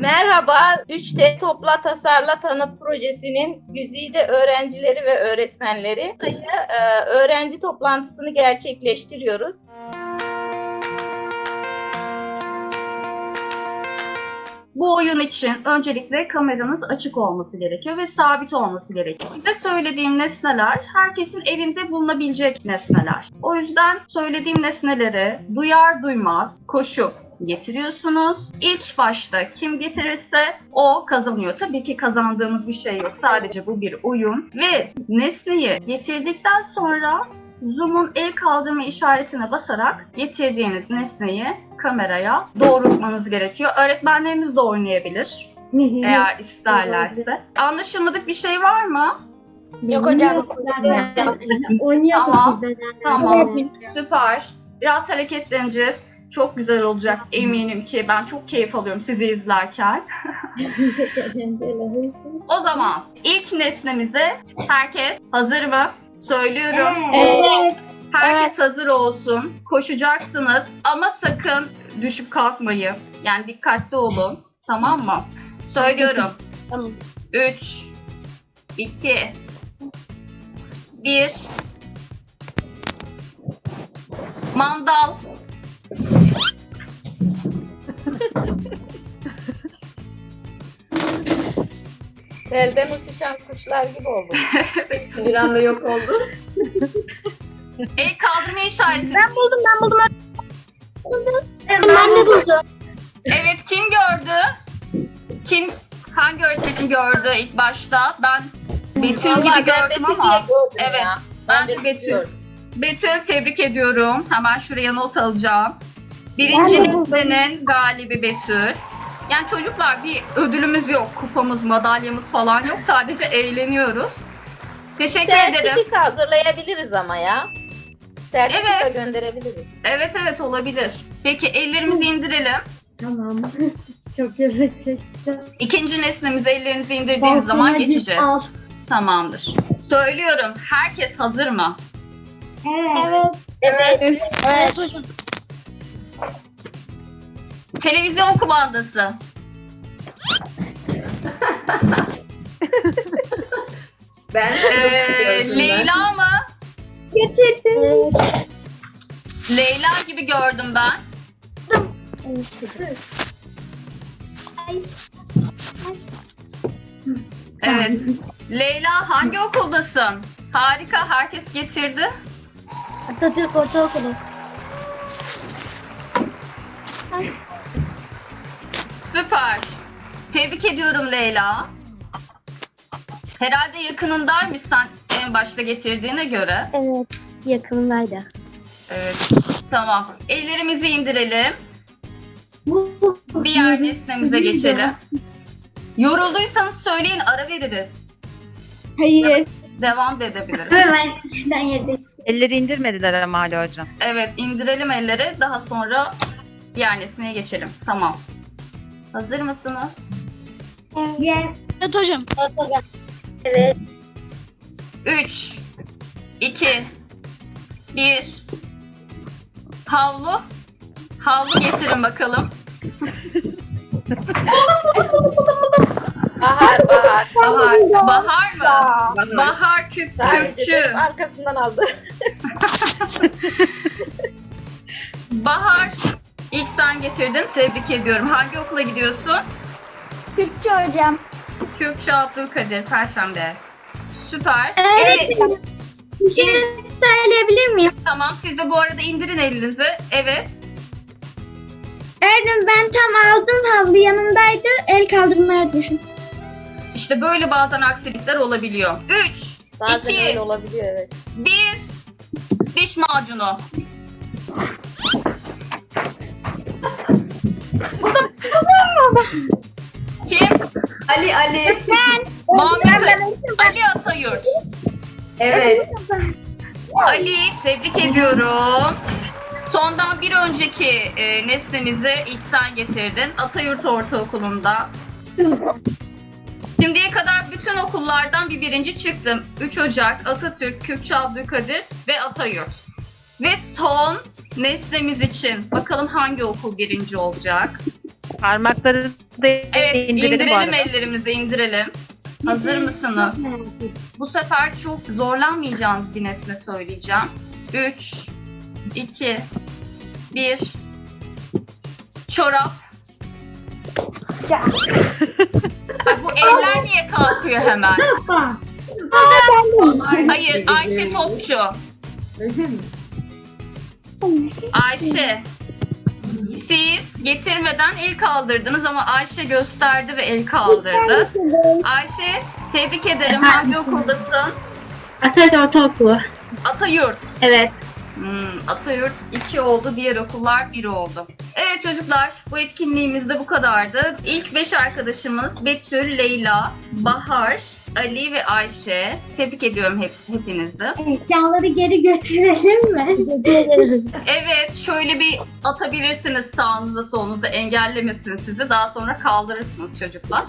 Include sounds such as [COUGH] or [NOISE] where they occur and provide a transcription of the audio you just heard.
Merhaba, 3D Topla Tasarla Tanıt projesinin güzide öğrencileri ve öğretmenleri e, öğrenci toplantısını gerçekleştiriyoruz. Bu oyun için öncelikle kameranız açık olması gerekiyor ve sabit olması gerekiyor. Size söylediğim nesneler herkesin evinde bulunabilecek nesneler. O yüzden söylediğim nesneleri duyar duymaz koşup getiriyorsunuz. İlk başta kim getirirse o kazanıyor. Tabii ki kazandığımız bir şey yok. Sadece bu bir oyun. Ve nesneyi getirdikten sonra Zoom'un el kaldırma işaretine basarak getirdiğiniz nesneyi kameraya doğrultmanız gerekiyor. Öğretmenlerimiz de oynayabilir eğer isterlerse. Anlaşılmadık bir şey var mı? Yok hocam. [LAUGHS] Tamam. Tamam. Süper. Biraz hareketleneceğiz. Çok güzel olacak eminim ki. Ben çok keyif alıyorum sizi izlerken. [LAUGHS] O zaman ilk nesnemize herkes hazır mı? Söylüyorum. Evet. Herkes hazır olsun. Koşacaksınız ama sakın düşüp kalkmayın. Yani dikkatli olun. Tamam mı? Söylüyorum. Tamam. 3 2 1 Mandal. Elden uçuşan kuşlar gibi oldu. [LAUGHS] Bir anda yok oldu. [LAUGHS] El kaldırma işareti. Ben buldum ben buldum. Ben de buldum. Evet kim gördü? Kim hangi öğretmenim gördü ilk başta? Ben Betül Vallahi gibi ben gördüm Betül ama. diye gördüm Evet. ya. Ben de Betül Betül. diyorum. Betül tebrik ediyorum. Hemen şuraya not alacağım. Birinci Ben buldum. nesnenin galibi Betül. Yani çocuklar bir ödülümüz yok. Kupamız, madalyamız falan yok. Sadece eğleniyoruz. Teşekkür ederim. Sertifika hazırlayabiliriz ama ya. Sertifika Evet. gönderebiliriz. Evet evet olabilir. Peki ellerimizi indirelim. Tamam. [LAUGHS] Çok teşekkür İkinci nesnemize ellerinizi indirdiğiniz zaman geçeceğiz. Tamamdır. Söylüyorum. Herkes hazır mı? Evet. Evet. Evet hocam. Televizyon kumandası. [LAUGHS] Ben Ee, Leyla mı? Getirdim. Leyla gibi gördüm ben. Evet. Leyla hangi okuldasın? Harika. Herkes getirdi. Atatürk Ortaokulu. Süper. Tebrik ediyorum Leyla. Herhalde yakınındaymış sen en başta getirdiğine göre. Evet. Yakınındaydı. Evet. Tamam. Ellerimizi indirelim. Diğer nesnemize geçelim. Yorulduysanız söyleyin ara veririz. Hayır. Devam da edebiliriz. Ben, ben yerde. Elleri indirmediler ama Ali hocam. Evet indirelim elleri. Daha sonra diğer nesneye geçelim. Tamam. Hazır mısınız? Yes. Evet hocam. Evet. 3 2 1 Havlu. Havlu getirin bakalım. Bahar, bahar. Bahar. Bahar mı? Bahar küp Sadece kürkçü. benim arkasından aldı. [LAUGHS] sen getirdin. Tebrik ediyorum. Hangi okula gidiyorsun? Türkçe hocam. Kürkçü Abdülkadir Perşembe. Süper. Evet. Evet. Bir şey söyleyebilir miyim? Tamam. Siz de bu arada indirin elinizi. Evet. Erdem ben tam aldım havlu yanımdaydı. El kaldırmaya düşün. İşte böyle bazen aksilikler olabiliyor. 3 Bazen İki. öyle olabiliyor evet. 1 Diş macunu. Kim? Ali Ali. Muhammed Ali Atayurt. Evet. Ali tebrik ediyorum. Sondan bir önceki e, nesnemizi ilk sen getirdin. Atayurt Ortaokulu'nda. Şimdiye kadar bütün okullardan bir birinci çıktım. 3 Ocak, Atatürk, Kürkçü Abdülkadir ve Atayurt. Ve son nesnemiz için bakalım hangi okul birinci olacak? Parmakları da Evet indirelim, bu indirelim arada. ellerimizi indirelim. Hazır mısınız? Bu sefer çok zorlanmayacağınız bir nesne söyleyeceğim. 3, 2, 1. Çorap. Ay, bu eller niye kalkıyor hemen? Hayır Ayşe Topçu. Ayşe. Siz getirmeden el kaldırdınız ama Ayşe gösterdi ve el kaldırdı. Ayşe tebrik ederim. Hangi okuldasın? Asalet Ortaokulu. Atayurt. Evet. Hmm, Atayurt 2 oldu, diğer okullar 1 oldu. Evet çocuklar, bu etkinliğimiz de bu kadardı. İlk 5 arkadaşımız Betül, Leyla, Bahar, Ali ve Ayşe. Tebrik ediyorum hepsi, hepinizi. Eşyaları geri götürelim mi? [LAUGHS] Evet, şöyle bir atabilirsiniz sağınıza solunuza engellemesin sizi. Daha sonra kaldırırsınız çocuklar.